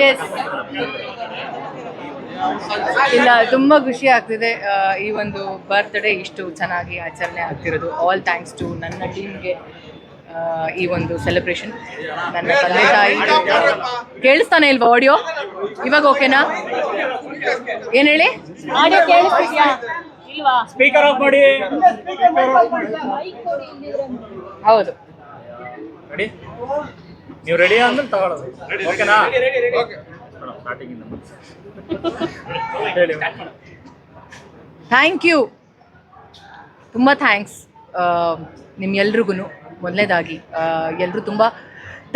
S ಇಲ್ಲ ತುಂಬ ಖುಷಿ ಆಗ್ತಿದೆ ಈ ಒಂದು ಬರ್ತ್ಡೇ ಇಷ್ಟು ಚೆನ್ನಾಗಿ ಆಚರಣೆ ಆಗ್ತಿರೋದು. ಆಲ್ ಥ್ಯಾಂಕ್ಸ್ ಟು ನನ್ನ ಟೀಮ್ಗೆ ಈ ಒಂದು ಸೆಲೆಬ್ರೇಷನ್ ನನ್ನ ತಂದೆ ತಾಯಿ ಕೇಳಿಸ್ತಾನೆ ಇಲ್ವಾ ಆಡಿಯೋ ಇವಾಗ ಓಕೆನಾ ಏನು ಹೇಳಿ? ಆಡಿಯೋ ಕೇಳಿಸ್ತಿದ್ಯಾ? ಇಲ್ವಾ? ಸ್ಪೀಕರ್ ಆಫ್ ಮಾಡಿ. ಹೌದು. ರೆಡಿ ನೀವು ರೆಡಿ ಅಂದ್ರೆ ತಗೊಳ್ಳೋದು. ಓಕೆನಾ ಸ್ಟಾರ್ಟಿಂಗ್ ಇಂದ ಹೇಳಿ ಥ್ಯಾಂಕ್ ಯು ತುಂಬ ಥ್ಯಾಂಕ್ಸ್ ನಿಮ್ಮೆಲ್ರಿಗೂ ಮೊದಲನೇದಾಗಿ. ಎಲ್ಲರೂ ತುಂಬ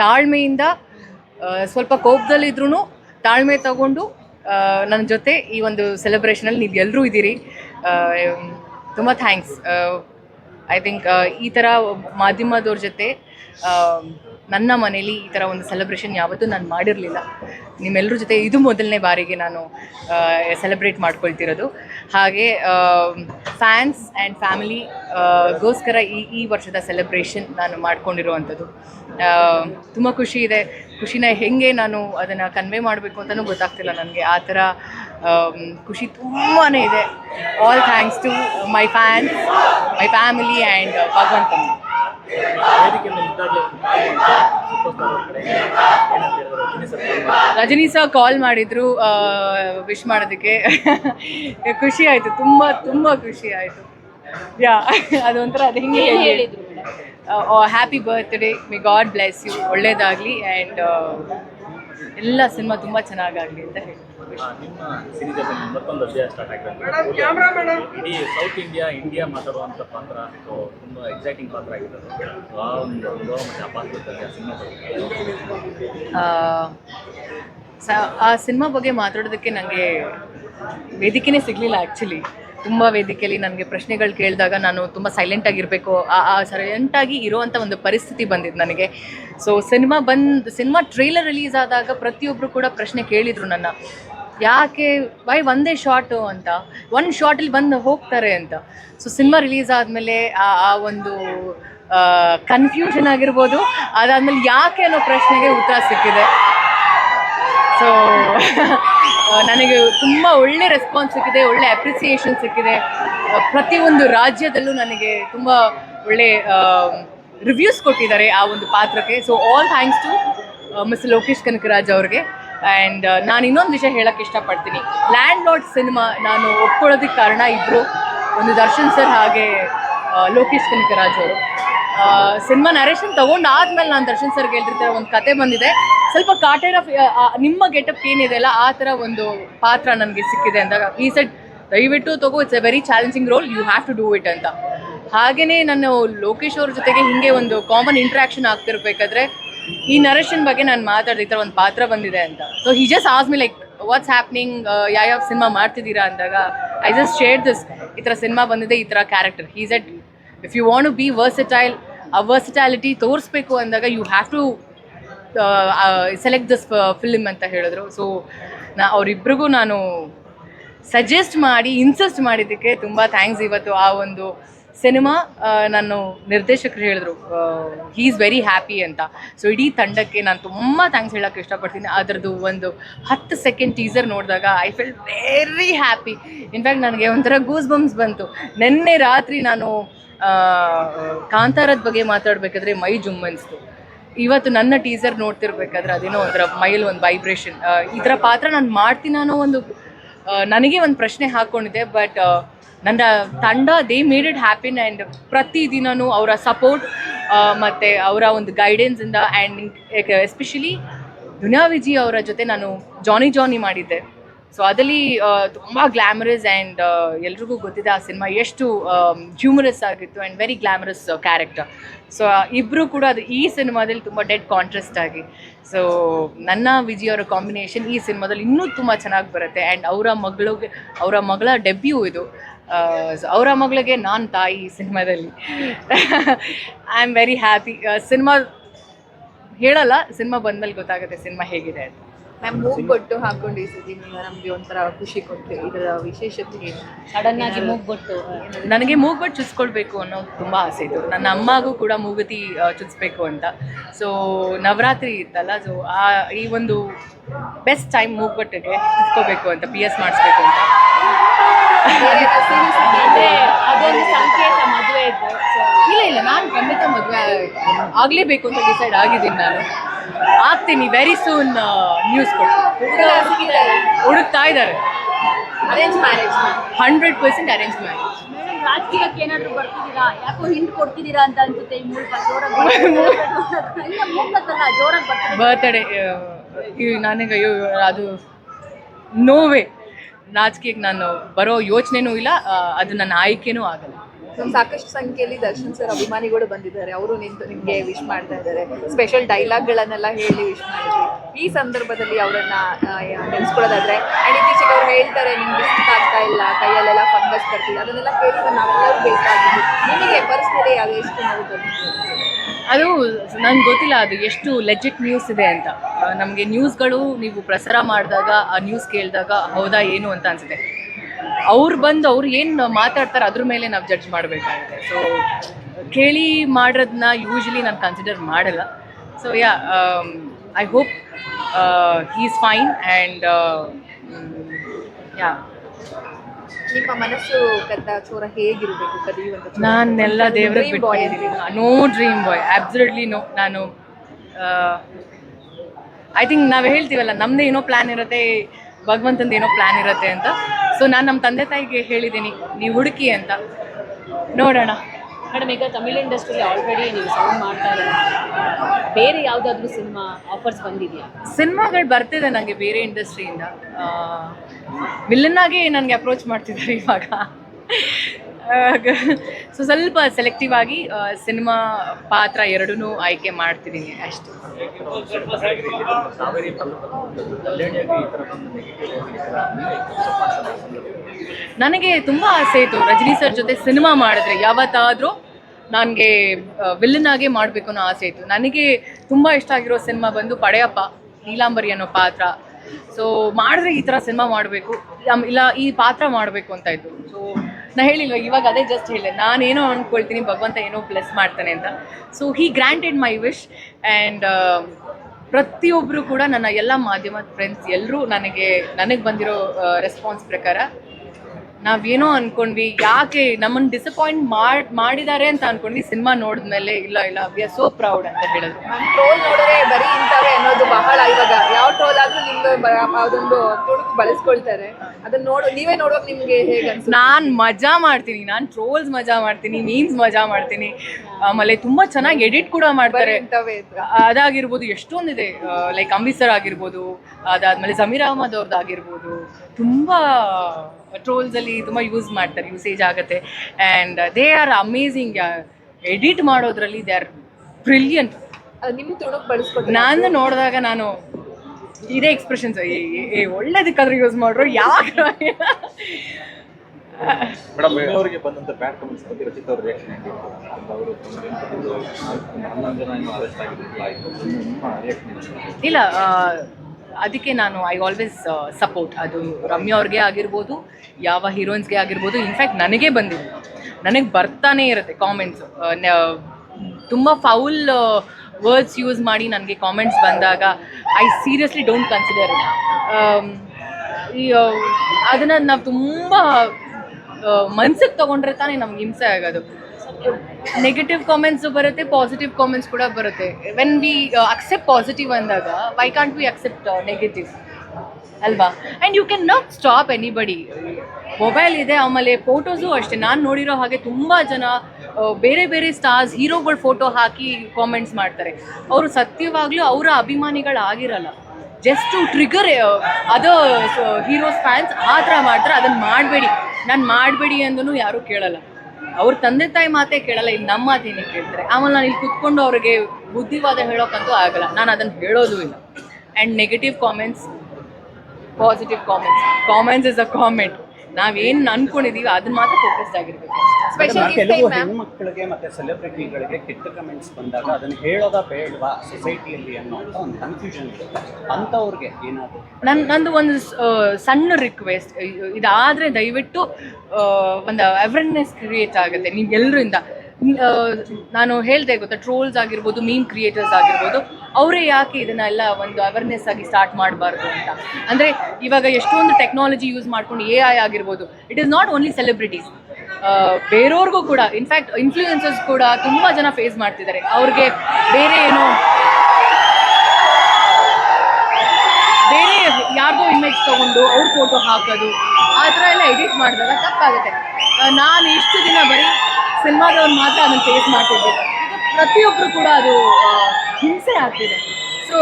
ತಾಳ್ಮೆಯಿಂದ ಸ್ವಲ್ಪ ಕೋಪದಲ್ಲಿದ್ರೂ ತಾಳ್ಮೆ ತಗೊಂಡು ನನ್ನ ಜೊತೆ ಈ ಒಂದು ಸೆಲೆಬ್ರೇಷನಲ್ಲಿ ನೀವು ಎಲ್ಲರೂ ಇದ್ದೀರಿ. ತುಂಬ ಥ್ಯಾಂಕ್ಸ್ ಐ ಥಿಂಕ್ ಈ ಥರ ಮಾಧ್ಯಮದವ್ರ ಜೊತೆ ನನ್ನ ಮನೇಲಿ ಈ ಥರ ಒಂದು ಸೆಲೆಬ್ರೇಷನ್ ಯಾವತ್ತೂ ನಾನು ಮಾಡಿರಲಿಲ್ಲ. ನಿಮ್ಮೆಲ್ಲರ ಜೊತೆ ಇದು ಮೊದಲನೇ ಬಾರಿಗೆ ನಾನು ಸೆಲೆಬ್ರೇಟ್ ಮಾಡ್ಕೊಳ್ತಿರೋದು. ಹಾಗೆ ಫ್ಯಾನ್ಸ್ ಆ್ಯಂಡ್ ಫ್ಯಾಮಿಲಿ ಗೋಸ್ಕರ ಈ ಈ ವರ್ಷದ ಸೆಲೆಬ್ರೇಷನ್ ನಾನು ಮಾಡ್ಕೊಂಡಿರುವಂಥದ್ದು. ತುಂಬ ಖುಷಿ ಇದೆ. ಖುಷಿನ ಹೆಂಗೆ ನಾನು ಅದನ್ನು ಕನ್ವೆ ಮಾಡಬೇಕು ಅಂತಲೂ ಗೊತ್ತಾಗ್ತಿಲ್ಲ ನನಗೆ. ಆ ಥರ ಖುಷಿ ತುಂಬಾ ಇದೆ. All thanks to my fans my family and ಭಗವಂತನ. ವೇದಿಕೆ ರಜನಿ ಸರ್ ಕಾಲ್ ಮಾಡಿದ್ರು. ವಿಶ್ ಮಾಡೋದಕ್ಕೆ. ಖುಷಿ ಆಯಿತು ತುಂಬ ತುಂಬ ಖುಷಿ ಆಯಿತು. ಯಾ ಅದೊಂಥರ ಅದು ಹಿಂಗೆ ಹೇಳಿದ್ರು. Happy birthday me god bless you ಒಳ್ಳೇದಾಗಲಿ ಆ್ಯಂಡ್ ಎಲ್ಲ ಸಿನಿಮಾ ತುಂಬ ಚೆನ್ನಾಗಾಗ್ಲಿ ಅಂತ ಹೇಳಿ ನಿಮ್ಮ ಸಿನಿಮಾದಲ್ಲಿ ಮತ್ತೊಂದು ಅಧ್ಯಾಯ ಸ್ಟಾರ್ಟ್ ಆಗಿದೆ ಇಡೀ ಸೌತ್ ಇಂಡಿಯಾ ಇಂಡಿಯಾ ಮಾತಾಡುವಂಥ ಪಾತ್ರ ತುಂಬ ಎಕ್ಸೈಟಿಂಗ್ ಪಾತ್ರ ಆಗಿದೆ. ಆ ಒಂದು ಅನುಭವ ಮತ್ತು ಆ ಪಾತ್ರದಲ್ಲಿ ಆ ಸಿನಿಮಾ ಆ, ಆ ಸಿನಿಮಾ ಬಗ್ಗೆ ಮಾತಾಡೋದಕ್ಕೆ ನನಗೆ ವೇದಿಕೆನೇ ಸಿಗಲಿಲ್ಲ ಆ್ಯಕ್ಚುಲಿ ತುಂಬ ವೇದಿಕೆಯಲ್ಲಿ ನನಗೆ ಪ್ರಶ್ನೆಗಳು ಕೇಳಿದಾಗ ನಾನು ತುಂಬ ಸೈಲೆಂಟಾಗಿರಬೇಕು ಆ ಆ ಸೈಲೆಂಟಾಗಿ ಇರೋವಂಥ ಒಂದು ಪರಿಸ್ಥಿತಿ ಬಂದಿದ್ದು ನನಗೆ. ಸೊ ಸಿನಿಮಾ ಬಂದು ಸಿನಿಮಾ ಟ್ರೇಲರ್ ರಿಲೀಸ್ ಆದಾಗ ಪ್ರತಿಯೊಬ್ಬರು ಕೂಡ ಪ್ರಶ್ನೆ ಕೇಳಿದರು ನನ್ನ. ಯಾಕೆ ಬೈ ಒಂದೇ ಶಾಟು ಅಂತ? ಒಂದು ಶಾರ್ಟಲ್ಲಿ ಬಂದು ಹೋಗ್ತಾರೆ ಅಂತ. ಸೊ ಸಿನಿಮಾ ರಿಲೀಸ್ ಆದಮೇಲೆ ಆ ಆ ಒಂದು ಕನ್ಫ್ಯೂಷನ್ ಆಗಿರ್ಬೋದು. ಅದಾದಮೇಲೆ ಯಾಕೆ ಅನ್ನೋ ಪ್ರಶ್ನೆಗೆ ಉತ್ತರ ಸಿಕ್ಕಿದೆ. ಸೊ ನನಗೆ ತುಂಬ ಒಳ್ಳೆ ರೆಸ್ಪಾನ್ಸ್ ಸಿಕ್ಕಿದೆ, ಒಳ್ಳೆ ಅಪ್ರಿಸಿಯೇಷನ್ ಸಿಕ್ಕಿದೆ. ಪ್ರತಿಯೊಂದು ರಾಜ್ಯದಲ್ಲೂ ನನಗೆ ತುಂಬ ಒಳ್ಳೆ ರಿವ್ಯೂಸ್ ಕೊಟ್ಟಿದ್ದಾರೆ ಆ ಒಂದು ಪಾತ್ರಕ್ಕೆ. So all thanks to miss Lokesh Kanagaraj ಅವ್ರಿಗೆ. ಆ್ಯಂಡ್ ನಾನು ಇನ್ನೊಂದು ವಿಷಯ ಹೇಳೋಕ್ಕೆ ಇಷ್ಟಪಡ್ತೀನಿ. ಲ್ಯಾಂಡ್ ಲಾರ್ಡ್ ಸಿನಿಮಾ ನಾನು ಒಪ್ಕೊಳ್ಳೋದಕ್ಕೆ ಕಾರಣ ಇಬ್ಬರು ಒಂದು ದರ್ಶನ್ ಸರ್ ಹಾಗೆ ಲೋಕೇಶ್ ಕನಕರಾಜ್ ಅವರು. ಸಿನಿಮಾ ನರೇಷನ್ ತೊಗೊಂಡು ಆದಮೇಲೆ ನಾನು ದರ್ಶನ್ ಸರ್ಗೆ ಹೇಳ್ತಿರ್ತಾರೆ ಒಂದು ಕತೆ ಬಂದಿದೆ. ಸ್ವಲ್ಪ ಕಾಟೇರ ನಿಮ್ಮ ಗೆಟಪ್ ಏನಿದೆಯಲ್ಲ ಆ ಥರ ಒಂದು ಪಾತ್ರ ನನಗೆ ಸಿಕ್ಕಿದೆ ಅಂದಾಗ ಈ ಸೆಟ್ ದಯವಿಟ್ಟು ತಗೋ it's a very challenging role you have to do it ಅಂತ. ಹಾಗೆಯೇ ನಾನು ಲೋಕೇಶ್ ಅವ್ರ ಜೊತೆಗೆ ಹೀಗೆ ಒಂದು ಕಾಮನ್ ಇಂಟ್ರ್ಯಾಕ್ಷನ್ ಆಗ್ತಿರ್ಬೇಕಾದ್ರೆ ಈ ನರೇಶನ್ ಬಗ್ಗೆ ನಾನು ಮಾತಾಡಿದೆ ಈ ಥರ ಒಂದು ಪಾತ್ರ ಬಂದಿದೆ ಅಂತ. So he just as me like what's happening ಯಾವ್ಯಾವ ಸಿನಿಮಾ ಮಾಡ್ತಿದ್ದೀರಾ ಅಂದಾಗ ಐ ಜಸ್ಟ್ ಶೇರ್ ದಿಸ್ ಈ ಥರ ಸಿನಿಮಾ ಬಂದಿದೆ, ಈ ಥರ character he said if you want to be versatile ಆ ವರ್ಸಟಾಲಿಟಿ ತೋರಿಸ್ಬೇಕು ಅಂದಾಗ you have to select this film ಅಂತ ಹೇಳಿದ್ರು. ಸೊ ನಾ ಅವರಿಬ್ರಿಗೂ ನಾನು ಸಜೆಸ್ಟ್ ಮಾಡಿ ಇನ್ಸಿಸ್ಟ್ ಮಾಡಿದ್ದಕ್ಕೆ ತುಂಬ ಥ್ಯಾಂಕ್ಸ್ ಇವತ್ತು ಆ ಒಂದು ಸಿನಿಮಾ ನಾನು ನಿರ್ದೇಶಕರು ಹೇಳಿದ್ರು ಹೀ ಈಸ್ ವೆರಿ ಹ್ಯಾಪಿ ಅಂತ. ಸೊ ಇಡೀ ತಂಡಕ್ಕೆ ನಾನು ತುಂಬ ಥ್ಯಾಂಕ್ಸ್ ಹೇಳೋಕ್ಕೆ ಇಷ್ಟಪಡ್ತೀನಿ. ಅದರದ್ದು ಒಂದು ಹತ್ತು ಸೆಕೆಂಡ್ ಟೀಸರ್ ನೋಡಿದಾಗ I felt very happy in fact ನನಗೆ ಒಂಥರ ಗೂಸ್ ಬಂಬ್ಸ್ ಬಂತು. ನಿನ್ನೆ ರಾತ್ರಿ ನಾನು ಕಾಂತಾರದ ಬಗ್ಗೆ ಮಾತಾಡಬೇಕಾದ್ರೆ ಮೈ ಜುಮ್ಮನ್ಸ್ತು. ಇವತ್ತು ನನ್ನ ಟೀಸರ್ ನೋಡ್ತಿರ್ಬೇಕಾದ್ರೆ ಅದೇನೋ ಒಂಥರ ಮೈಲ್ ಒಂದು ವೈಬ್ರೇಷನ್ ಈ ಥರ ಪಾತ್ರ ನಾನು ಮಾಡ್ತೀನಿ ಅನ್ನೋ ಒಂದು ನನಗೆ ಒಂದು ಪ್ರಶ್ನೆ ಹಾಕ್ಕೊಂಡಿದ್ದೆ ಬಟ್ ನನ್ನ ತಂಡ they made it happen and ಪ್ರತಿದಿನವೂ ಅವರ ಸಪೋರ್ಟ್ ಮತ್ತು ಅವರ ಒಂದು ಗೈಡೆನ್ಸಿಂದ ಆ್ಯಂಡ್ ಎಸ್ಪೆಷಲಿ ದುನಿಯಾ ವಿಜಿ ಅವರ ಜೊತೆ ನಾನು ಜಾನಿ ಜಾನಿ ಮಾಡಿದ್ದೆ. ಸೊ ಅದರಲ್ಲಿ ತುಂಬ ಗ್ಲ್ಯಾಮರಸ್ ಆ್ಯಂಡ್ ಎಲ್ರಿಗೂ ಗೊತ್ತಿದೆ ಆ ಸಿನಿಮಾ ಎಷ್ಟು ಹ್ಯೂಮರಸ್ ಆಗಿತ್ತು and very glamorous character so ಇಬ್ಬರು ಕೂಡ ಅದು ಈ ಸಿನಿಮಾದಲ್ಲಿ ತುಂಬ ಡೆಡ್ ಕಾಂಟ್ರಾಸ್ಟ್ ಆಗಿ. ಸೊ ನನ್ನ ವಿಜಿ ಅವರ ಕಾಂಬಿನೇಷನ್ ಈ ಸಿನಿಮಾದಲ್ಲಿ ಇನ್ನೂ ತುಂಬ ಚೆನ್ನಾಗಿ ಬರುತ್ತೆ ಆ್ಯಂಡ್ ಅವರ ಮಗಳಿಗೆ, ಅವರ ಮಗಳ ಡೆಬ್ಯೂ ಇದು. ಅವರ ಮಗಳಿಗೆ ನಾನು ತಾಯಿ ಈ ಸಿನಿಮಾದಲ್ಲಿ. I am very happy cinema ಹೇಳಲ್ಲ ಸಿನಿಮಾ ಬಂದಮೇಲೆ ಗೊತ್ತಾಗುತ್ತೆ ಸಿನಿಮಾ ಹೇಗಿದೆ ಅಂತ. ಮ್ಯಾಮ್ ಹಾಕೊಂಡು ಹಾಕೊಂಡಿದ್ದೀವಿ ನೀವು ನಮಗೆ ಒಂಥರ ಖುಷಿ ಕೊಟ್ಟು ಇದರ ವಿಶೇಷತೆ ಏನು? ಸಡನ್ ಆಗಿ ಮೂಗ್ಬಿಟ್ಟು ನನಗೆ ಮೂಗ್ಬಟ್ಟು ಚುಚ್ಕೊಳ್ಬೇಕು ಅನ್ನೋ ತುಂಬ ಆಸೆ ಇತ್ತು. ನನ್ನ ಅಮ್ಮಗೂ ಕೂಡ ಮೂಗುತಿ ಚುಚ್ಚಬೇಕು ಚುಚ್ಬೇಕು ಅಂತ. ಸೊ ನವರಾತ್ರಿ ಇತ್ತಲ್ಲ ಸೊ ಆ ಈ ಒಂದು ಬೆಸ್ಟ್ ಟೈಮ್ ಮೂಗ್ಬಟ್ಟಿಗೆ ಚುಚ್ಕೋಬೇಕು ಅಂತ ಪಿ ಎಸ್ ಮಾಡಿಸ್ಬೇಕು ಅಂತ. ಅದೊಂದು ಸಂಕೇತ ಮದುವೆದು ಸೊ ಇಲ್ಲ ಇಲ್ಲ ನಾನು ಖಂಡಿತ ಮದುವೆ ಆಗಲೇಬೇಕು ಅಂತ ಡಿಸೈಡ್ ಆಗಿದ್ದೀನಿ ನಾನು. ಆಗ್ತೀನಿ ವೆರಿ ಸೂನ್ ನ್ಯೂಸ್ ಕೊಟ್ಟು ಹುಡುಕ್ತಾ ಇದ್ದಾರೆ. Arrange marriage hundred percent arrange marriage ರಾಜಕೀಯಕ್ಕೆ ಏನಾದರೂ ಬರ್ತಿದ್ದೀರಾ ಯಾಕೋ ಹಿಂಟ್ ಕೊಡ್ತಿದ್ದೀರಾ ಅಂತ ಅನ್ಸುತ್ತೆ ಈ ಮೂಲಕ ಜೋರಾಗಿ ಬರ್ತಾರೆ ಬರ್ತ್ಡೇ ನನಗೆ ಅಯ್ಯೋ ಅದು ನೋವೇ ರಾಜಕೀಯಕ್ಕೆ ನಾನು ಬರೋ ಯೋಚನೆನೂ ಇಲ್ಲ ಅದು ನನ್ನ ಆಯ್ಕೆನೂ ಆಗಲ್ಲ. ಸಾಕಷ್ಟು ಸಂಖ್ಯೆಯಲ್ಲಿ ದರ್ಶನ್ ಸರ್ ಅಭಿಮಾನಿಗಳು ಬಂದಿದ್ದಾರೆ. ಅವರು ನಿಂತು ನಿಮಗೆ ವಿಶ್ ಮಾಡ್ತಾ ಇದ್ದಾರೆ. ಸ್ಪೆಷಲ್ ಡೈಲಾಗ್ಗಳನ್ನೆಲ್ಲ ಹೇಳಿ ವಿಶ್ ಮಾಡಿದ್ವಿ. ಈ ಸಂದರ್ಭದಲ್ಲಿ ಅವರನ್ನ ನೆನೆಸ್ಕೊಳ್ಳೋದಾದ್ರೆ ಅಂಡ್ ಇತ್ತೀಚೆಗೆ ಅವ್ರು ಹೇಳ್ತಾರೆ ನಿಮ್ಗೆ ಇಷ್ಟ ಆಗ್ತಾ ಇಲ್ಲ ಕೈಯಲ್ಲೆಲ್ಲ ಫಂಗಸ್ ಬರ್ತಿದೆ. ಅದನ್ನೆಲ್ಲ ಕೇಳಿದ್ರೆ ನಾವೆಲ್ಲರೂ ಬೇಕಾಗಿದ್ದು ನಿಮಗೆ ಪರ್ಸ್ನಲಿ ಅದು ಎಷ್ಟು ನಾವು ಅದು ನನ್ಗೆ ಗೊತ್ತಿಲ್ಲ ಅದು ಎಷ್ಟು ಲೆಜಿಟ್ ನ್ಯೂಸ್ ಇದೆ ಅಂತ. ನಮಗೆ ನ್ಯೂಸ್ಗಳು ನೀವು ಪ್ರಸಾರ ಮಾಡಿದಾಗ ಆ ನ್ಯೂಸ್ ಕೇಳಿದಾಗ ಹೌದಾ ಏನು ಅಂತ ಅನ್ಸುತ್ತೆ. ಅವ್ರು ಬಂದು ಅವ್ರು ಏನು ಮಾತಾಡ್ತಾರೆ ಅದ್ರ ಮೇಲೆ ನಾವು ಜಡ್ಜ್ ಮಾಡಬೇಕಾಗುತ್ತೆ. ಸೊ ಕೇಳಿ ಮಾಡೋದನ್ನ ಯೂಶ್ವಲಿ ನಾನು ಕನ್ಸಿಡರ್ ಮಾಡಲ್ಲ. So yeah I hope is fine and yeah ನಿಮ್ಮ ಮನಸ್ಸು ಕದ್ದ ಚೋರ ಹೇಗಿರಬೇಕು? ಚೋರ? ನಾನೆಲ್ಲ ದೇವರ no dream boy absolutely no ನಾನು ಐ ಥಿಂಕ್ ನಾವು ಹೇಳ್ತೀವಲ್ಲ ನಮ್ಮದೇ ಏನೋ ಪ್ಲ್ಯಾನ್ ಇರುತ್ತೆ ಭಗವಂತಂದು ಏನೋ ಪ್ಲ್ಯಾನ್ ಇರುತ್ತೆ ಅಂತ. ಸೊ ನಾನು ನಮ್ಮ ತಂದೆ ತಾಯಿಗೆ ಹೇಳಿದ್ದೀನಿ ನೀವು ಹುಡುಕಿ ಅಂತ. ನೋಡೋಣ. ಮೇಡಮ್ ಈಗ ತಮಿಳ್ ಇಂಡಸ್ಟ್ರಿಲಿ ಆಲ್ರೆಡಿ ನೀವು ಸೌಂಡ್ ಮಾಡ್ತಾ ಇದ್ದೀರಾ ಬೇರೆ ಯಾವುದಾದ್ರೂ ಸಿನಿಮಾ ಆಫರ್ಸ್ ಬಂದಿದೆಯಾ? ಸಿನಿಮಾಗಳು ಬರ್ತಿದೆ ನನಗೆ ಬೇರೆ ಇಂಡಸ್ಟ್ರಿಯಿಂದ ವಿಲನ್ ಆಗಿ ನನಗೆ ಅಪ್ರೋಚ್ ಮಾಡ್ತಿದ್ದಾರೆ ಇವಾಗ. ಸೊ ಸ್ವಲ್ಪ ಸೆಲೆಕ್ಟಿವ್ ಆಗಿ ಸಿನಿಮಾ ಪಾತ್ರ ಎರಡೂ ಆಯ್ಕೆ ಮಾಡ್ತಿದ್ದೀನಿ ಅಷ್ಟೇ. ನನಗೆ ತುಂಬ ಆಸೆ ಇತ್ತು ರಜನಿ ಸರ್ ಜೊತೆ ಸಿನಿಮಾ ಮಾಡಿದ್ರೆ ಯಾವತ್ತಾದರೂ ನನಗೆ ವಿಲ್ಲನ್ ಆಗೇ ಮಾಡಬೇಕು ಅನ್ನೋ ಆಸೆ ಇತ್ತು. ನನಗೆ ತುಂಬ ಇಷ್ಟ ಆಗಿರೋ ಸಿನಿಮಾ ಬಂದು ಪಡೆಯಪ್ಪ, ನೀಲಾಂಬರಿ ಅನ್ನೋ ಪಾತ್ರ. ಸೊ ಮಾಡಿದ್ರೆ ಈ ಥರ ಸಿನಿಮಾ ಮಾಡಬೇಕು. ಇಲ್ಲ, ಈ ಪಾತ್ರ ಮಾಡಬೇಕು ಅಂತ ಇತ್ತು ಸೊ ನಾ ಹೇಳಿಲ್ವ, ಇವಾಗ ಅದೇ ಜಸ್ಟ್ ಹೇಳಿದೆ. ನಾನೇನೋ ಅಂದ್ಕೊಳ್ತೀನಿ ಭಗವಂತ ಏನೋ ಬ್ಲೆಸ್ ಮಾಡ್ತಾನೆ ಅಂತ. So he granted my wish and ಪ್ರತಿಯೊಬ್ಬರು ಕೂಡ ನನ್ನ ಎಲ್ಲ ಮಾಧ್ಯಮದ ಫ್ರೆಂಡ್ಸ್ ಎಲ್ಲರೂ ನನಗೆ ನನಗೆ ಬಂದಿರೋ ರೆಸ್ಪಾನ್ಸ್ ಪ್ರಕಾರ ನಾವೇನೋ ಅನ್ಕೊಂಡ್ವಿ ಯಾಕೆ ನಮ್ಮನ್ನು ಡಿಸಪಾಯಿಂಟ್ ಮಾಡ್ ಮಾಡಿದ್ದಾರೆ ಅಂತ ಅನ್ಕೊಂಡ್ವಿ ಸಿನಿಮಾ ನೋಡಿದ್ಮೇಲೆ ಇಲ್ಲ ಇಲ್ಲ ವಿ ಆರ್ ಸೋ ಪ್ರೌಡ್ ಅಂತ ಹೇಳಿದ್ರು. ಟ್ರೋಲ್ ನೋಡಿದ್ರೆ ಬರೀ ಇಂಥವ್ರೆ ಅನ್ನೋದು ಬಹಳ ಇವಾಗ ಯಾವ ಟ್ರೋಲ್ ಆದ್ರೂ ನಿಮ್ದು ಅದೊಂದು ತುಣುಕು ಬಳಸ್ಕೊಳ್ತಾರೆ. ಅದನ್ನ ನೋಡು ನೀವೇ ನೋಡೋಕ್ ನಿಮ್ಗೆ ಹೇಗೆ ನಾನು ಮಜಾ ಮಾಡ್ತೀನಿ ನಾನು ಟ್ರೋಲ್ಸ್ ಮಜಾ ಮಾಡ್ತೀನಿ ಮೀನ್ಸ್ ಮಜಾ ಮಾಡ್ತೀನಿ. ಆಮೇಲೆ ತುಂಬಾ ಚೆನ್ನಾಗಿ ಎಡಿಟ್ ಕೂಡ ಮಾಡ್ತಾರೆ. ಅದಾಗಿರ್ಬೋದು ಎಷ್ಟೊಂದಿದೆ ಲೈಕ್ ಅಂಬಿಸರ್ ಆಗಿರ್ಬೋದು ಅದಾದ್ಮೇಲೆ ಸಮೀರ್ ಅಹಮದ್ ಅವ್ರದ್ದು ಆಗಿರ್ಬೋದು ತುಂಬ ಟ್ರೋಲ್ಸಲ್ಲಿ ತುಂಬ ಯೂಸ್ ಮಾಡ್ತಾರೆ ಯೂಸೇಜ್ ಆಗುತ್ತೆ. And they are amazing edit ಮಾಡೋದ್ರಲ್ಲಿ ದೇ ಆರ್ ಬ್ರಿಲಿಯಂಟ್ ಅದು ನಿಮ್ಮ ತುಣುಕು ನಾನು ನೋಡಿದಾಗ ನಾನು ಇದೇ ಎಕ್ಸ್ಪ್ರೆಷನ್ಸ್ ಏ ಒಳ್ಳೇದಕ್ಕಾದ್ರೂ ಯೂಸ್ ಮಾಡ್ರು ಯಾಕೆ ಮೇಡಮ್ ಅವರಿಗೆ ಬಂದಂತ ಬ್ಯಾಡ್ ಕಮೆಂಟ್ಸ್ ಬಗ್ಗೆ ರಚಿತ್ ಅವ್ರ ರಿಯಾಕ್ಷನ್ ಹೇಗಿತ್ತು ಅವರು ಹನ್ನೊಂದು ಜನ ಇನ್ನೂ ಅರೆಸ್ಟ್ ಆಗಿರಲಿಲ್ಲ ಆಯಿತು. ನಿಮ್ಮ ರಿಯಾಕ್ಷನ್ ಇಲ್ಲ ಅದಕ್ಕೆ ನಾನು ಐ ಆಲ್ವೇಸ್ ಸಪೋರ್ಟ್ ಅದು ರಮ್ಯ ಅವ್ರಿಗೆ ಆಗಿರ್ಬೋದು, ಯಾವ ಹೀರೋಯಿನ್ಸ್ಗೆ ಆಗಿರ್ಬೋದು ಇನ್ಫ್ಯಾಕ್ಟ್ ನನಗೆ ಬಂದಿದೆ ನನಗೆ ಬರ್ತಾನೆ ಇರುತ್ತೆ ಕಾಮೆಂಟ್ಸು ತುಂಬ ಫೌಲ್ ವರ್ಡ್ಸ್ ಯೂಸ್ ಮಾಡಿ ನನಗೆ ಕಾಮೆಂಟ್ಸ್ ಬಂದಾಗ ಐ ಸೀರಿಯಸ್ಲಿ ಡೋಂಟ್ ಕನ್ಸಿಡರ್ ಈ ಅದನ್ನು ನಾವು ತುಂಬ ಮನ್ಸಿಗೆ ತೊಗೊಂಡ್ರೆ ತಾನೇ ನಮ್ಗೆ ಹಿಂಸೆ ಆಗೋದು. ನೆಗೆಟಿವ್ ಕಾಮೆಂಟ್ಸ್ ಬರುತ್ತೆ ಪಾಸಿಟಿವ್ ಕಾಮೆಂಟ್ಸ್ ಕೂಡ ಬರುತ್ತೆ. ವೆನ್ ವಿ ಅಕ್ಸೆಪ್ಟ್ ಪಾಸಿಟಿವ್ ಅಂದಾಗ why can't we accept negative ಅಲ್ವಾ? And you can not stop anybody mobile ಇದೆ, ಆಮೇಲೆ ಫೋಟೋಸು ಅಷ್ಟೇ. ನಾನು ನೋಡಿರೋ ಹಾಗೆ ತುಂಬ ಜನ ಬೇರೆ ಬೇರೆ ಸ್ಟಾರ್ಸ್ ಹೀರೋಗಳ ಫೋಟೋ ಹಾಕಿ ಕಾಮೆಂಟ್ಸ್ ಮಾಡ್ತಾರೆ. ಅವರು ಸತ್ಯವಾಗ್ಲೂ ಅವರ ಅಭಿಮಾನಿಗಳಾಗಿರಲ್ಲ. ಜಸ್ಟ್ ಟ್ರಿಗರ್ ಅದು ಹೀರೋಸ್ ಫ್ಯಾನ್ಸ್ ಆ ಥರ ಮಾಡ್ತಾರೆ. ಅದನ್ನು ಮಾಡಬೇಡಿ. ನಾನು ಮಾಡಬೇಡಿ ಅಂದನು ಯಾರೂ ಕೇಳಲ್ಲ. ಅವ್ರ ತಂದೆ ತಾಯಿ ಮಾತೇ ಕೇಳಲ್ಲ, ಇಲ್ಲಿ ನಮ್ಮ ಮಾತೇನೆ ಕೇಳ್ತಾರೆ. ಆಮೇಲೆ ನಾನು ಇಲ್ಲಿ ಕುತ್ಕೊಂಡು ಅವ್ರಿಗೆ ಬುದ್ಧಿವಾದ ಹೇಳೋಕ್ಕಂತೂ ಆಗಲ್ಲ. ನಾನು ಅದನ್ನು ಹೇಳೋದು ಇಲ್ಲ. And negative comments positive comments comments is a comment ನಾವೇನು ಅನ್ಕೊಂಡಿದೀವಿ ಅದನ್ನ ಮಾತ್ರ ಫೋಕಸ್ಡ್ ಆಗಿರ್ಬೇಕು ಕೆಲವು ಹೆಣ್ಮಕ್ಳಿಗೆ ಮತ್ತೆ ಸೆಲೆಬ್ರಿಟಿಗಳಿಗೆ ಕೆಟ್ಟ ಕಮೆಂಟ್ಸ್ ಬಂದಾಗ ಅದನ್ನ ಹೇಳೋದಾ ಬೇಡವಾ ಸೊಸೈಟಿಯಲ್ಲಿ ಅನ್ನೋ ಒಂದು ಕನ್ಫ್ಯೂಷನ್ ಇರುತ್ತೆ. ಅಂಥವ್ರಿಗೆ ಏನಾದ್ರು? ನನ್ ನಂದು ಒಂದು ಸಣ್ಣ ರಿಕ್ವೆಸ್ಟ್ ಇದಾದ್ರೆ ದಯವಿಟ್ಟು ಒಂದು ಅವೇರ್ನೆಸ್ ಕ್ರಿಯೇಟ್ ಆಗುತ್ತೆ ನಿಮ್ಗೆಲ್ಲರಿಂದ ನಾನು ಹೇಳ್ದೆ ಗೊತ್ತಾ ಟ್ರೋಲ್ಸ್ ಆಗಿರ್ಬೋದು ಮೀಮ್ ಕ್ರಿಯೇಟರ್ಸ್ ಆಗಿರ್ಬೋದು, ಅವರೇ ಯಾಕೆ ಇದನ್ನೆಲ್ಲ ಒಂದು ಅವೇರ್ನೆಸ್ ಆಗಿ ಸ್ಟಾರ್ಟ್ ಮಾಡಬಾರ್ದು ಅಂತ? ಅಂದರೆ ಇವಾಗ ಎಷ್ಟೊಂದು ಟೆಕ್ನಾಲಜಿ ಯೂಸ್ ಮಾಡ್ಕೊಂಡು ಎ ಐ ಆಗಿರ್ಬೋದು it is not only celebrities ಬೇರೆಯವ್ರಿಗೂ ಕೂಡ ಇನ್ಫ್ಯಾಕ್ಟ್ ಇನ್ಫ್ಲೂಯೆನ್ಸರ್ಸ್ ಕೂಡ ತುಂಬ ಜನ ಫೇಸ್ ಮಾಡ್ತಿದ್ದಾರೆ. ಅವ್ರಿಗೆ ಬೇರೆ ಏನೋ, ಬೇರೆ ಯಾರ್ದೋ ಇಮೇಜ್ ತಗೊಂಡು ಅವ್ರ ಫೋಟೋ ಹಾಕೋದು, ಆ ಥರ ಎಲ್ಲ ಎಡಿಟ್ ಮಾಡಿದಾಗ ತಪ್ಪಾಗುತ್ತೆ. ನಾನು ಇಷ್ಟು ದಿನ ಬರೀ ಸಿನಿಮಾದವ್ರು ಮಾತ್ರ ಅದನ್ನು ಫೇಸ್ ಮಾಡ್ತಿದ್ದೆ ಈಗ ಪ್ರತಿಯೊಬ್ಬರು ಕೂಡ ಅದು ಹಿಂಸೆ ಆಗ್ತಿದೆ. ಸೊ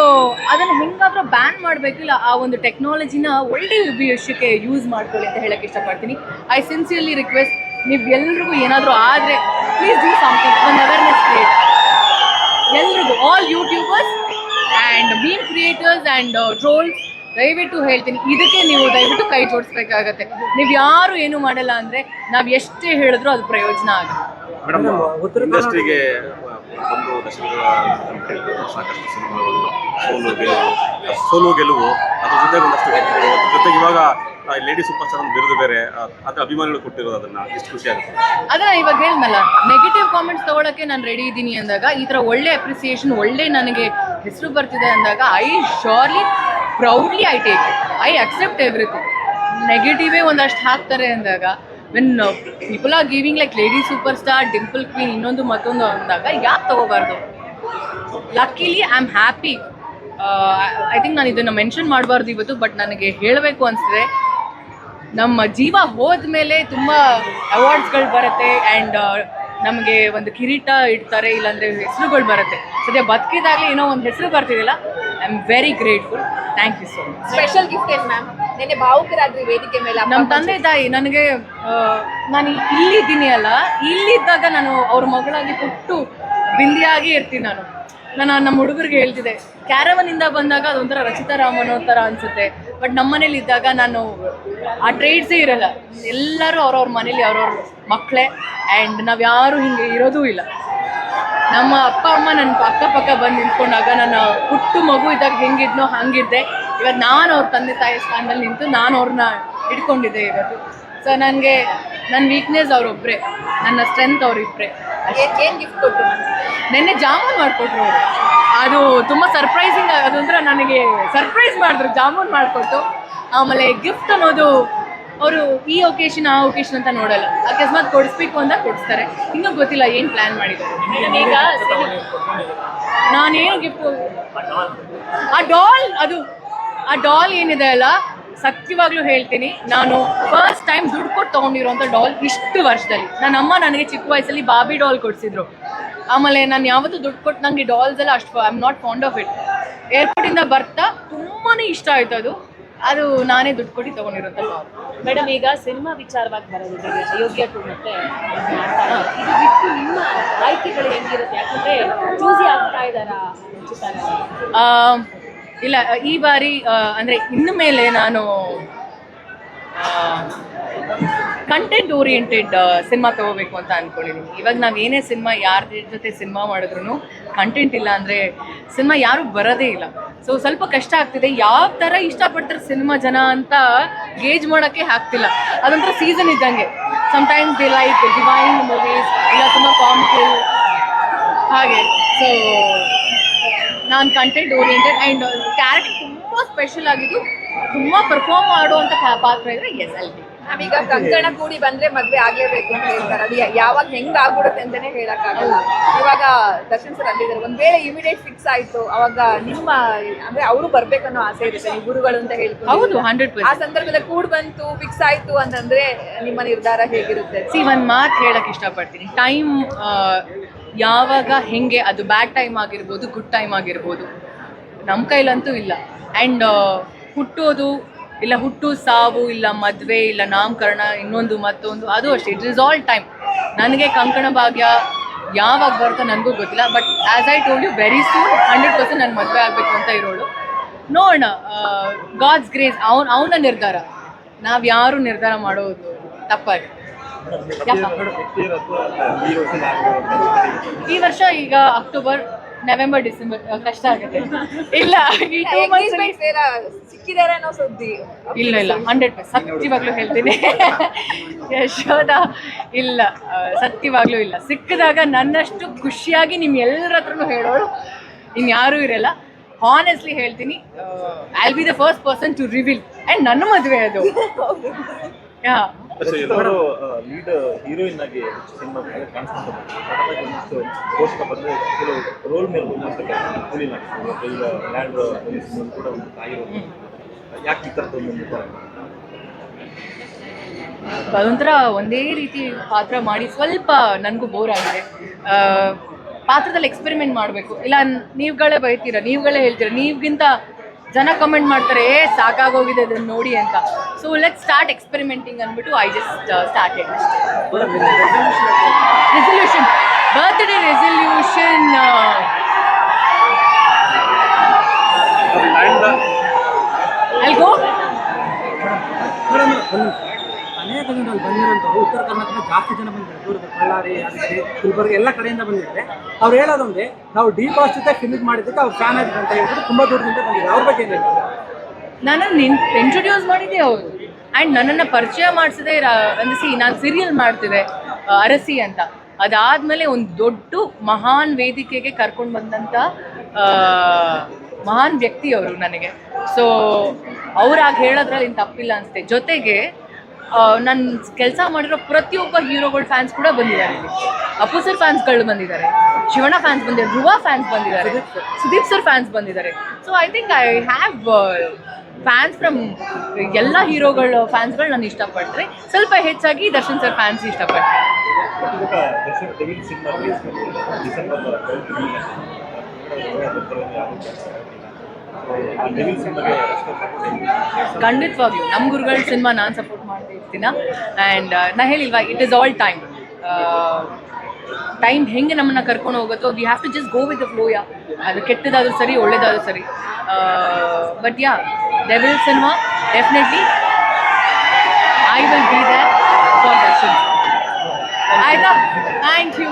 ಅದನ್ನು ಹೆಂಗಾದ್ರೂ ಬ್ಯಾನ್ ಮಾಡಬೇಕಿಲ್ಲ ಆ ಒಂದು ಟೆಕ್ನಾಲಜಿನ ಒಳ್ಳೆ ವಿಷಯಕ್ಕೆ ಯೂಸ್ ಮಾಡ್ಕೊಳ್ಳಿ ಅಂತ ಹೇಳಕ್ಕೆ ಇಷ್ಟಪಡ್ತೀನಿ. ಐ ಸಿನ್ಸಿಯರ್ಲಿ ರಿಕ್ವೆಸ್ಟ್ ನೀವು ಎಲ್ರಿಗೂ ಏನಾದರೂ ಆದರೆ ಪ್ಲೀಸ್ ಡೂ ಸಮಥಿಂಗ್ ಒಂದು ಅವೇರ್ನೆಸ್ ಕ್ರಿಯೇಟ್ ಎಲ್ರಿಗೂ all YouTubers and mean creators and trolls ದಯವಿಟ್ಟು ಹೇಳ್ತೀನಿ ಇದಕ್ಕೆ ನೀವು ದಯವಿಟ್ಟು ಕೈ ಜೋಡಿಸ್ಬೇಕಾಗತ್ತೆ ನೀವು ಯಾರು ಏನು ಮಾಡಲ್ಲ ಅಂದ್ರೆ ನಾವು ಎಷ್ಟೇ ಹೇಳಿದ್ರೂ ಅದು ಪ್ರಯೋಜನ ಆಗುತ್ತೆ ಮೇಡಮ್ ಇಂಡಸ್ಟ್ರಿಗೆ ಒಂದು ದಶಕಗಳ ನಂತರ ಸಾಕಷ್ಟು ಸಿನಿಮಾಗಳು ಸೋಲು ಗೆಲುವು ಸೋಲು ಗೆಲುವು ಅದ್ರ ಜೊತೆ ಒಂದಷ್ಟು. ಜೊತೆಗೆ ಇವಾಗ ಲೇಡಿ ಸೂಪರ್ ಸ್ಟಾರ್ ಅಂತ ಬಿರುದು ಬೇರೆ ಅದ್ರ ಅಭಿಮಾನಿಗಳು ಕೊಟ್ಟಿರೋದು ಅದನ್ನ ಎಷ್ಟು ಖುಷಿ ಆಗುತ್ತೆ ಅದನ್ನ ಇವಾಗ ಹೇಳ್ದಲ್ಲ ನೆಗೆಟಿವ್ ಕಾಮೆಂಟ್ಸ್ ತಗೊಳಕ್ಕೆ ನಾನು ರೆಡಿ ಇದ್ದೀನಿ ಅಂದಾಗ ಈ ತರ ಒಳ್ಳೆ ಅಪ್ರಿಸಿಯೇಷನ್ ಒಳ್ಳೆ ನನಗೆ ಹೆಸರು ಬರ್ತಿದೆ ಅಂದಾಗ I surely proudly I take I accept everything ನೆಗೆಟಿವೇ ಒಂದಷ್ಟು ಹಾಕ್ತಾರೆ ಅಂದಾಗ when people are giving like lady super star dimple queen ಇನ್ನೊಂದು ಮತ್ತೊಂದು ಅಂದಾಗ, ಯಾಕೆ ತಗೋಬಾರ್ದು? Luckily I am happy I think ನಾನು ಇದನ್ನು ಮೆನ್ಷನ್ ಮಾಡಬಾರ್ದು ಇವತ್ತು ಬಟ್ ನನಗೆ ಹೇಳಬೇಕು ಅನಿಸಿದ್ರೆ, ನಮ್ಮ ಜೀವ ಹೋದ ಮೇಲೆ ತುಂಬ ಅವಾರ್ಡ್ಸ್ಗಳು ಬರುತ್ತೆ ಆ್ಯಂಡ್ ನಮಗೆ ಒಂದು ಕಿರೀಟ ಇಡ್ತಾರೆ, ಇಲ್ಲಾಂದರೆ ಹೆಸರುಗಳು ಬರುತ್ತೆ. ಸದ್ಯ ಬದುಕಿದಾಗಲೇ ಏನೋ ಒಂದು ಹೆಸರು ಬರ್ತಿದಿಲ್ಲ. I am very grateful thank you so much special gift ಏನು ಮ್ಯಾಮ್ ನೆನ್ನೆ ಭಾವುಕರಾದ್ರಿ ವೇದಿಕೆ ಮೇಲೆ ನಮ್ಮ ತಂದೆ ತಾಯಿ ನನಗೆ ನಾನು ಇಲ್ಲಿದ್ದೀನಿ ಅಲ್ಲ ಇಲ್ಲಿದ್ದಾಗ ನಾನು ಅವ್ರ ಮಗಳಾಗಿ ಹುಟ್ಟು ಬಿಂದಿಯಾಗಿ ಇರ್ತೀನಿ ನಾನು. ನಾನು ನಮ್ಮ ಹುಡುಗರಿಗೆ ಹೇಳ್ತಿದ್ದೆ ಕ್ಯಾರವನಿಂದ ಬಂದಾಗ ಅದೊಂಥರ ರಚಿತಾ ರಾಮನ್ ಥರ ಅನಿಸುತ್ತೆ. ಬಟ್ ನಮ್ಮ ಮನೇಲಿ ಇದ್ದಾಗ ನಾನು ಆ ಟ್ರೇಡ್ಸೇ ಇರಲ್ಲ. ಎಲ್ಲರೂ ಅವ್ರವ್ರ ಮನೇಲಿ ಅವ್ರವ್ರ ಮಕ್ಕಳೇ. ಆ್ಯಂಡ್ ನಾವು ಯಾರೂ ಹಿಂಗೆ ಇರೋದೂ ಇಲ್ಲ. ನಮ್ಮ ಅಪ್ಪ ಅಮ್ಮ ನನ್ನ ಅಕ್ಕಪಕ್ಕ ಬಂದು ನಿಂತ್ಕೊಂಡಾಗ ನನ್ನ ಹುಟ್ಟು ಮಗು ಇದ್ದಾಗ ಹೆಂಗಿದ್ನೋ ಹಂಗಿದ್ದೆ. ಇವತ್ತು ನಾನು ಅವ್ರ ತಂದೆ ತಾಯಿ ಸ್ಥಾನದಲ್ಲಿ ನಿಂತು ನಾನು ಅವ್ರನ್ನ ಇಟ್ಕೊಂಡಿದ್ದೆ ಇವತ್ತು ಸೊ ನನಗೆ ನನ್ನ ವೀಕ್ನೆಸ್ ಅವರೊಬ್ಬರೇ ನನ್ನ ಸ್ಟ್ರೆಂತ್ ಅವರಿಬ್ಬರೇ ಏನ್- ಗಿಫ್ಟ್ ಕೊಟ್ಟರು ನೆನ್ನೆ ಜಾಮೂನ್ ಮಾಡಿಕೊಟ್ರು ಅವರು. ಅದು ತುಂಬ ಸರ್ಪ್ರೈಸಿಂಗ್ ಅದು ಅಂದ್ರೆ ನನಗೆ ಸರ್ಪ್ರೈಸ್ ಮಾಡಿದ್ರು ಜಾಮೂನ್ ಮಾಡಿಕೊಟ್ಟು. ಆಮೇಲೆ ಗಿಫ್ಟ್ ಅನ್ನೋದು ಅವರು ಈ ಒಕೇಶನ್ ಆ ಒಕೇಶನ್ ಅಂತ ನೋಡಲ್ಲ. ಅಕಸ್ಮಾತ್ ಕೊಡಿಸ್ಬೇಕು ಅಂತ ಕೊಡಿಸ್ತಾರೆ. ಇನ್ನೂ ಗೊತ್ತಿಲ್ಲ ಏನು ಪ್ಲ್ಯಾನ್ ಮಾಡಿದ್ದಾರೆ. ಈಗ ನಾನೇನು ಗಿಫ್ಟ್ ಆ ಡಾಲ್ ಅದು ಆ ಡಾಲ್ ಏನಿದೆ ಅಲ್ಲ, ಸತ್ಯವಾಗ್ಲೂ ಹೇಳ್ತೀನಿ. ನಾನು ಫಸ್ಟ್ ಟೈಮ್ ದುಡ್ಡು ಕೊಟ್ಟು ತೊಗೊಂಡಿರೋಂಥ ಡಾಲ್ ಇಷ್ಟು ವರ್ಷದಲ್ಲಿ. ನನ್ನ ಅಮ್ಮ ನನಗೆ ಚಿಕ್ಕ ವಯಸ್ಸಲ್ಲಿ ಬಾಬಿ ಡಾಲ್ ಕೊಡಿಸಿದ್ರು. ಆಮೇಲೆ ನಾನು ಯಾವತ್ತೂ ದುಡ್ಡು ಕೊಟ್ಟು ನನಗೆ ಡಾಲ್ಸ್ ಎಲ್ಲ ಅಷ್ಟು I am not fond of it ಏರ್ಪೋರ್ಟಿಂದ ಬರ್ತಾ ತುಂಬಾ ಇಷ್ಟ ಆಯ್ತು ಅದು. ಅದು ನಾನೇ ದುಡ್ಡು ಕೊಟ್ಟು ತೊಗೊಂಡಿರೋಂಥ ಮೇಡಮ್ ಈಗ ಸಿನಿಮಾ ವಿಚಾರವಾಗಿ ಬರೋದಿದೆ ಅಯೋಗ್ಯ ಟು ಮತ್ತೆ ಇದು ಬಿಟ್ಟು ನಿಮ್ಮ ಆಯ್ಕೆಗಳು ಹೆಂಗಿರುತ್ತೆ? ಯಾಕಂದ್ರೆ ಚೂಸಿ ಆಗ್ತಾ ಇದ್ದಾರಾ ಇಲ್ಲ ಈ ಬಾರಿ ಅಂದ್ರೆ ಇನ್ನು ಮೇಲೆ ನಾನು ಕಂಟೆಂಟ್ ಓರಿಯೆಂಟೆಡ್ ಸಿನಿಮಾ ತಗೋಬೇಕು ಅಂತ ಅನ್ಕೊಂಡಿದ್ದೀನಿ ಇವಾಗ ನಾವು ಏನೇ ಸಿನಿಮಾ ಯಾರ ಜೊತೆ ಸಿನಿಮಾ ಮಾಡಿದ್ರು ಕಂಟೆಂಟ್ ಇಲ್ಲ ಅಂದರೆ ಸಿನಿಮಾ ಯಾರು ಬರೋದೇ ಇಲ್ಲ. ಸೊ ಸ್ವಲ್ಪ ಕಷ್ಟ ಆಗ್ತಿದೆ. ಯಾವ ಥರ ಇಷ್ಟಪಡ್ತಾರೆ ಸಿನಿಮಾ ಜನ ಅಂತ ಗೇಜ್ ಮಾಡೋಕ್ಕೆ ಆಗ್ತಿಲ್ಲ. ಅದೊಂಥರ ಸೀಸನ್ ಇದ್ದಂಗೆ. Sometimes the like divine movies ಇಲ್ಲ ತುಂಬ ಕಾಮಿಡಿ ಹಾಗೆ. ಸೊ ನಾನು ಕಂಟೆಂಟ್ ಓರಿಯೆಂಟೆಡ್ ಆ್ಯಂಡ್ ಕ್ಯಾರೆಕ್ಟರ್ ತುಂಬ ಸ್ಪೆಷಲ್ ಆಗಿದ್ದು ತುಂಬ ಪರ್ಫಾರ್ಮ್ ಮಾಡುವಂತ ಪಾತ್ರ ಇದ್ರೆ ಎಸ್ ಅಲ್ಲಿ. ನಾವೀಗ ಕಂಕಣ ಕೂಡಿ ಬಂದ್ರೆ ಮದ್ವೆ ಆಗ್ಲೇಬೇಕು ಅಂತ ಹೇಳ್ತಾರೆ. ಅದು ಯಾವಾಗ ಹೆಂಗ್ ಆಗ್ಬಿಡುತ್ತೆ ಅಂತಾನೆ ಹೇಳಕ್ಕಾಗಲ್ಲ. ಇವಾಗ ದರ್ಶನ್ ಸರ್ ಅಲ್ಲಿದ್ದಾರೆ. ಒಂದ್ ವೇಳೆ ಇಮಿಡಿಯೇಟ್ ಫಿಕ್ಸ್ ಆಯ್ತು ಅವಾಗ ನಿಮ್ಮ ಅಂದ್ರೆ ಅವರು ಬರ್ಬೇಕನ್ನೋ ಆಸೆ ಇರುತ್ತೆ. ನೀವು ಗುರುಗಳು ಅಂತ ಹೇಳ್ಕೊಂಡು. ಹೌದು ಹಂಡ್ರೆಡ್ ಆ ಸಂದರ್ಭದಲ್ಲಿ ಕೂಡ ಬಂತು ಫಿಕ್ಸ್ ಆಯ್ತು ಅಂತಂದ್ರೆ ನಿಮ್ಮ ನಿರ್ಧಾರ ಹೇಗಿರುತ್ತೆ? ಸಿ ಒಂದ್ ಮಾತು ಹೇಳಕ್ ಇಷ್ಟಪಡ್ತೀನಿ. ಟೈಮ್ ಯಾವಾಗ ಹೆಂಗೆ ಅದು ಬ್ಯಾಡ್ ಟೈಮ್ ಆಗಿರ್ಬೋದು ಗುಡ್ ಟೈಮ್ ಆಗಿರ್ಬೋದು. ನಮ್ಮ ಕೈಲಂತೂ ಇಲ್ಲ. ಆ್ಯಂಡ್ ಹುಟ್ಟೋದು ಇಲ್ಲ ಹುಟ್ಟು ಸಾವು ಇಲ್ಲ ಮದುವೆ ಇಲ್ಲ ನಾಮಕರಣ ಇನ್ನೊಂದು ಮತ್ತೊಂದು ಅದು ಅಷ್ಟೇ. ಇಟ್ ಇಸ್ ಆಲ್ ಟೈಮ್ ನನಗೆ ಕಂಕಣ ಭಾಗ್ಯ ಯಾವಾಗ ಬರುತ್ತೋ ನನಗೂ ಗೊತ್ತಿಲ್ಲ. But as I told you very soon hundred percent ನಾನು ಮದುವೆ ಆಗಬೇಕು ಅಂತ ಇರೋಳು. ನೋಡೋಣ ಗಾಡ್ಸ್ ಗ್ರೇಸ್ ಅವನ ಅವನ ನಿರ್ಧಾರ. ನಾವು ಯಾರು ನಿರ್ಧಾರ ಮಾಡೋದು ತಪ್ಪಾಗಿ ಈ ವರ್ಷ ಈಗ ಅಕ್ಟೋಬರ್ ನವೆಂಬರ್ ಡಿಸೆಂಬರ್ ಕಷ್ಟ ಆಗುತ್ತೆ. ಇಲ್ಲ ಈ ಟೂ ಮಂತ್ಸ್ ಸಿಕ್ಕಿದ್ದಾರೆ ಅನ್ನೋ ಸುದ್ದಿ. ಇಲ್ಲ ಇಲ್ಲ ಹಂಡ್ರೆಡ್ ಪರ್ಸೆಂಟ್ ಸತ್ಯವಾಗ್ಲೂ ಹೇಳ್ತೀನಿ. ಯಶೋದ ಇಲ್ಲ ಸತ್ಯವಾಗ್ಲೂ ಇಲ್ಲ. ಸಿಕ್ಕಿದಾಗ ನನ್ನಷ್ಟು ಖುಷಿಯಾಗಿ ನಿಮ್ಮ ಎಲ್ಲರ ಹತ್ರನೂ ಹೇಳೋಳು ಇನ್ಯಾರೂ ಇರಲ್ಲ. ಹಾನೆಸ್ಟ್ಲಿ ಹೇಳ್ತೀನಿ I be the first person to reveal and ನನ್ನ ಮದುವೆ ಅದು. ಯಾ ಲೀಡ್ ಹೀರೋಯಿನ್ ಆಗಿ ಸಿನಿಮಾ ಬಂದ್ರೆ ಕೆಲವು ರೋಲ್ ಮೇಲೆ ಒಂದಷ್ಟು ಕೂಲಿ ಈಗ ಲ್ಯಾಂಡ್ ಕೂಡ ಒಂದು ಆಗಿರೋದು ಯಾಕೆ ಈ ಥರದ್ದು ಒಂದು ನಿರ್ಧಾರ? ಅದೊಂಥರ ಒಂದೇ ರೀತಿ ಪಾತ್ರ ಮಾಡಿ ಸ್ವಲ್ಪ ನನಗೂ ಬೋರ್ ಆಗಿದೆ. ಪಾತ್ರದಲ್ಲಿ ಎಕ್ಸ್ಪೆರಿಮೆಂಟ್ ಮಾಡಬೇಕು. ಇಲ್ಲ ನೀವುಗಳೇ ಬೈತೀರಾ? ನೀವುಗಳೇ ಹೇಳ್ತೀರಾ? ನೀವ್ಗಿಂತ ಜನ ಕಮೆಂಟ್ ಮಾಡ್ತಾರೆ ಏ ಸಾಕಾಗೋಗಿದೆ ಅದನ್ನ ನೋಡಿ ಅಂತ. ಸೊ ಲೆಟ್ ಸ್ಟಾರ್ಟ್ ಎಕ್ಸ್ಪೆರಿಮೆಂಟಿಂಗ್ ಅಂದ್ಬಿಟ್ಟು I just start resolution birthday resolution ಅಲ್ಲಿ ಅಲ್ಲಿ ಬಂದಿರೋಂಥವ್ರು ಉತ್ತರ ಕರ್ನಾಟಕದ ಜಾಸ್ತಿ ಜನ ಬಂದಿದ್ದಾರೆ. ದೂರದ ಬಳ್ಳಾರಿ ಗುಲ್ಬರ್ಗ ಎಲ್ಲ ಕಡೆಯಿಂದ ಬಂದಿದ್ದಾರೆ. ಅವ್ರು ಹೇಳೋದಂದ್ರೆ ನಾವು ಡಿ ಬಾಸ್ ಜೊತೆ ಫಿನಿಟ್ ಮಾಡಿದ್ದಕ್ಕೆ ಅವ್ರು ಫ್ಯಾನ್ ಅಂತ ಹೇಳ್ಬಿಟ್ಟು ತುಂಬ ದೂರದಿಂದ ಬಂದಿದ್ದಾರೆ. ಅವ್ರ ಬಗ್ಗೆ ಹೇಳ್ತಾರೆ? ನನ್ನನ್ನು ಇಂಟ್ರೊಡ್ಯೂಸ್ ಮಾಡಿದ್ದೆ ಅವರು? ಆ್ಯಂಡ್ ನನ್ನನ್ನು ಪರಿಚಯ ಮಾಡಿಸಿದೆ ಅಂದಿಸಿ ನಾನು ಸೀರಿಯಲ್ ಮಾಡ್ತಿದ್ದೆ ಅರಸಿ ಅಂತ. ಅದಾದಮೇಲೆ ಒಂದು ದೊಡ್ಡ ಮಹಾನ್ ವೇದಿಕೆಗೆ ಕರ್ಕೊಂಡು ಬಂದಂಥ ಮಹಾನ್ ವ್ಯಕ್ತಿ ಅವರು ನನಗೆ. ಸೊ ಅವ್ರಾಗ ಹೇಳೋದ್ರಲ್ಲಿ ತಪ್ಪಿಲ್ಲ ಅನಿಸುತ್ತೆ. ಜೊತೆಗೆ ನನ್ನ ಕೆಲಸ ಮಾಡಿರೋ ಪ್ರತಿಯೊಬ್ಬ ಹೀರೋಗಳ ಫ್ಯಾನ್ಸ್ ಕೂಡ ಬಂದಿದ್ದಾರೆ ಅಪ್ಪು ಸರ್ ಫ್ಯಾನ್ಸ್ಗಳು ಬಂದಿದ್ದಾರೆ ಶಿವಣ್ಣ ಫ್ಯಾನ್ಸ್ ಬಂದಿದ್ದಾರೆ ಧ್ರುವ ಫ್ಯಾನ್ಸ್ ಬಂದಿದ್ದಾರೆ ಸುದೀಪ್ ಸರ್ ಫ್ಯಾನ್ಸ್ ಬಂದಿದ್ದಾರೆ so I think I have fans from ಎಲ್ಲ ಹೀರೋಗಳ ಫ್ಯಾನ್ಸ್ಗಳು ನಾನು ಇಷ್ಟಪಡ್ತಾರೆ ಸ್ವಲ್ಪ ಹೆಚ್ಚಾಗಿ ದರ್ಶನ್ ಸರ್ ಫ್ಯಾನ್ಸ್ ಇಷ್ಟಪಡ್ತಾರೆ ಖಂಡಿತವಾಗ್ಲೂ ನಮ್ಮ ಗುರುಗಳ ಸಿನಿಮಾ ನಾನು ಸಪೋರ್ಟ್ ಮಾಡ್ತಾ ಇರ್ತೀನ? ಆ್ಯಂಡ್ ನಾ ಹೇಳಿಲ್ವಾ it is all time time ಹೆಂಗೆ ನಮ್ಮನ್ನು ಕರ್ಕೊಂಡು ಹೋಗುತ್ತೋ we have to just go with the flow yeah ಅದು ಕೆಟ್ಟದಾದ್ರೂ ಸರಿ, ಒಳ್ಳೇದಾದ್ರೂ ಸರಿ. But yeah Devil cinema definitely I will be that for Darshan ಆಯಿತಾ? Thank you